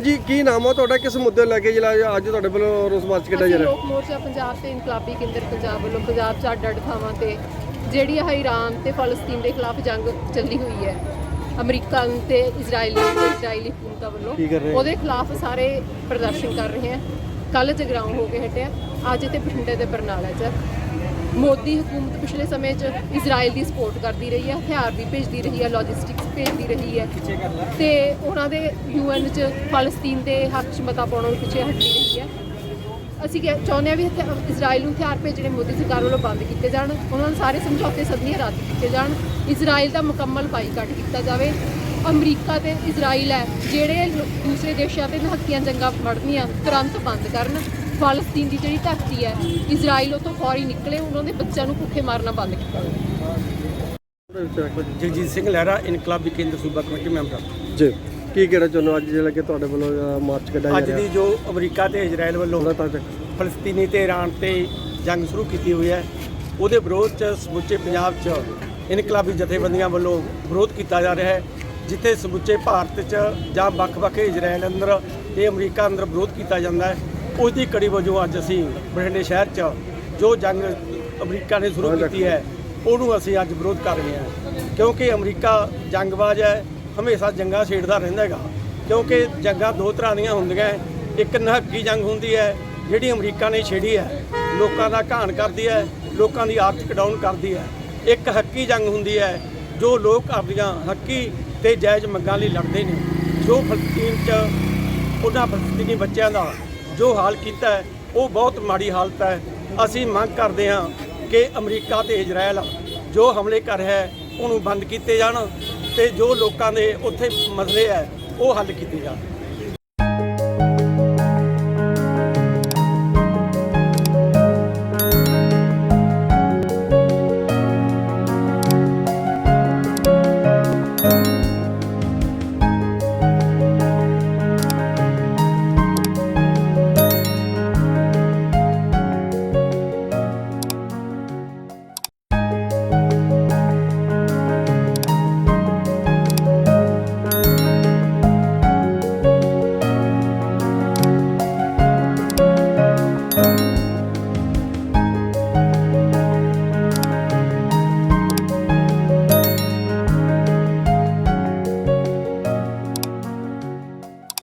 ਜੀ ਕੀ ਨਾਮ ਆ ਤੁਹਾਡਾ? ਕਿਸ ਮੁੱਦੇ ਨੂੰ ਲੈ ਕੇ ਜਿਹੜਾ ਅੱਜ ਤੁਹਾਡੇ ਵੱਲੋਂ ਰੋਸ ਮਾਰਚ ਕੱਢਿਆ ਜਾ ਅਸੀਂ ਰਿਹਾ? ਲੋਕ ਮੋਰਚਾ ਪੰਜਾਬ ਤੇ ਇਨਕਲਾਬੀ ਕੇਂਦਰ ਪੰਜਾਬ ਵੱਲੋਂ ਪੰਜਾਬ 'ਚ ਅੱਡ ਅੱਡ ਥਾਵਾਂ ਤੇ ਜਿਹੜੀ ਆਹ ਈਰਾਨ ਤੇ ਫਲਸਤੀਨ ਦੇ ਖਿਲਾਫ ਜੰਗ ਚੱਲੀ ਹੋਈ ਹੈ। ਅਮਰੀਕਾ ਤੇ ਇਜ਼ਰਾਈਲ ਤੇ ਇਜ਼ਰਾਈਲੀ ਹਕੂਮਤਾਂ ਵੱਲੋਂ ਕੀ ਕਰ ਰਹੇ? ਆ? ਉਹਦੇ ਖਿਲਾਫ ਸਾਰੇ ਪ੍ਰਦਰਸ਼ਨ ਕਰ ਰਹੇ ਆ ਕੱਲ ਜਗਰਾਉਂ ਹੋ ਕੇ ਹਟਿਆ। ਅੱਜ ਇੱਥੇ ਬਠਿੰਡੇ ਦੇ ਬਰਨਾਲਾ 'ਚ ਮੋਦੀ ਹਕੂਮਤ ਪਿਛਲੇ ਸਮੇਂ 'ਚ ਇਜ਼ਰਾਈਲ ਦੀ ਸਪੋਰਟ ਕਰਦੀ ਰਹੀ ਹੈ, ਹਥਿਆਰ ਵੀ ਭੇਜਦੀ ਰਹੀ ਹੈ ਲੌਜਿਸਟਿਕਸ ਭੇਜਦੀ ਰਹੀ ਹੈ। ਤੇ ਉਹਨਾਂ ਦੇ ਯੂਐਨ 'ਚ ਫਲਸਤੀਨ ਦੇ ਹੱਕ 'ਚ ਮਤਾ ਪਾਉਣੋਂ ਪਿੱਛੇ ਹਟਦੀ ਰਹੀ ਹੈ। ਅਸੀਂ ਕਹਿ- ਚਾਹੁੰਦੇ ਹਾਂ ਵੀ ਹਥਿਆ- ਇਜ਼ਰਾਈਲ ਨੂੰ ਹਥਿਆਰ ਭੇਜਣੇ ਮੋਦੀ ਸਰਕਾਰ ਵੱਲੋਂ ਬੰਦ ਕੀਤੇ ਜਾਣ। ਉਹਨਾਂ ਨੂੰ ਸਾਰੇ ਸਮਝੌਤੇ ਸਦੀਆਂ ਰੱਦ ਕੀਤੇ ਜਾਣ। ਇਜ਼ਰਾਈਲ ਦਾ ਮੁਕੰਮਲ ਬਾਈਕਾਟ ਕੀਤਾ ਜਾਵੇ। ਅਮਰੀਕਾ ਤੇ ਇਜ਼ਰਾਈਲ ਹੈ ਜਿਹੜੇ ਦੂਸਰੇ ਦੇਸ਼ਾਂ ਤੇ ਨਹੱਕੀਆਂ ਜੰਗਾਂ ਮੜਨੀਆਂ ਤੁਰੰਤ ਬੰਦ ਕਰਨ। ਫਲਸਤੀਨ ਦੀ ਜਿਹੜੀ ਧਰਤੀ ਹੈ ਇਜ਼ਰਾਈਲ ਉਤੋਂ ਫੌਰੀ ਨਿਕਲੇ ਉਹਨਾਂ ਦੇ ਬੱਚਿਆਂ ਨੂੰ ਭੁੱਖੇ ਮਾਰਨਾ ਬੰਦ ਕੀਤਾ ਜਗਜੀਤ ਸਿੰਘ ਲਹਿਰਾ ਇਨਕਲਾਬੀ ਕੇਂਦਰ ਸੂਬਾ ਕਮੇਟੀ ਮੈਂਬਰ। ਜੀ। ਕੀ ਕਹਿਣਾ ਚਾਹੁੰਦੇ ਅੱਜ ਜਿਹੜਾ ਕਿ ਤੁਹਾਡੇ ਵੱਲੋਂ ਮਾਰਚ ਕੱਢਿਆ ਜਾ ਅੱਜ ਦੀ ਜੋ ਅਮਰੀਕਾ ਤੇ ਇਜ਼ਰਾਈਲ ਵੱਲੋਂ ਫਲਸਤੀਨੀ ਤੇ ਈਰਾਨ ਤੇ ਜੰਗ ਸ਼ੁਰੂ ਕੀਤੀ ਹੋਈ ਹੈ ਉਹਦੇ ਵਿਰੋਧ 'ਚ ਸਮੁੱਚੇ ਪੰਜਾਬ 'ਚ ਇਨਕਲਾਬੀ ਜਥੇਬੰਦੀਆਂ ਵੱਲੋਂ ਵਿਰੋਧ ਕੀਤਾ ਜਾ ਰਿਹਾ ਹੈ। ਜਿੱਥੇ ਸਮੁੱਚੇ ਭਾਰਤ 'ਚ ਜਾਂ ਵੱਖ-ਵੱਖ ਇਜ਼ਰਾਈਲ ਅੰਦਰ ਤੇ ਅਮਰੀਕਾ ਅੰਦਰ ਵਿਰੋਧ ਕੀਤਾ ਜਾਂਦਾ ਹੈ ਉਸ ਦੀ ਕੜੀ ਵਜੋਂ ਅੱਜ ਅਸੀਂ ਬਠਿੰਡੇ ਸ਼ਹਿਰ 'ਚ ਜੋ ਜੰਗ ਅਮਰੀਕਾ ਨੇ ਸ਼ੁਰੂ ਕੀਤੀ ਹੈ, ਉਹਨੂੰ ਅਸੀਂ ਅੱਜ ਵਿਰੋਧ ਕਰ ਰਹੇ ਹਾਂ। ਕਿਉਂਕਿ ਅਮਰੀਕਾ ਜੰਗਬਾਜ਼ ਹੈ, ਹਮੇਸ਼ਾ ਜੰਗਾਂ ਛੇੜਦਾ ਰਹਿੰਦਾ ਹੈਗਾ। ਕਿਉਂਕਿ ਜੰਗਾਂ ਦੋ ਤਰ੍ਹਾਂ ਦੀਆਂ ਹੁੰਦੀਆਂ ਹੈ। ਇੱਕ ਨਹੱਕੀ ਜੰਗ ਹੁੰਦੀ ਹੈ, ਜਿਹੜੀ ਅਮਰੀਕਾ ਨੇ ਛੇੜੀ ਹੈ। ਲੋਕਾਂ ਦਾ ਘਾਣ ਕਰਦੀ ਹੈ, ਲੋਕਾਂ ਦੀ ਆਰਥਿਕ ਡਾਊਨ ਕਰਦੀ ਹੈ। ਇੱਕ ਹੱਕੀ ਜੰਗ ਹੁੰਦੀ ਹੈ, ਜੋ ਲੋਕ ਆਪਣੀਆਂ ਹੱਕੀ ਤੇ ਜਾਇਜ਼ ਮੰਗਾਂ ਲਈ ਲੜਦੇ ਨੇ। ਜੋ ਫਲਸਤੀਨ 'ਚ ਉਹਨਾਂ ਫਲਸਤੀਨੀ ਬੱਚਿਆਂ ਦਾ ਜੋ ਹਾਲ ਕੀਤਾ ਹੈ, ਉਹ ਬਹੁਤ ਮਾੜੀ ਹਾਲਤ ਹੈ। ਅਸੀਂ ਮੰਗ ਕਰਦੇ ਹਾਂ ਕਿ ਅਮਰੀਕਾ ਤੇ ਇਜ਼ਰਾਈਲ ਜੋ ਹਮਲੇ ਕਰ ਰਿਹਾ ਹੈ, ਉਹਨੂੰ ਬੰਦ ਕੀਤੇ ਜਾਣ ਤੇ ਜੋ ਲੋਕਾਂ ਦੇ ਉੱਥੇ ਮਸਲੇ ਹੈ, ਉਹ ਹੱਲ ਕੀਤੇ ਜਾਣ।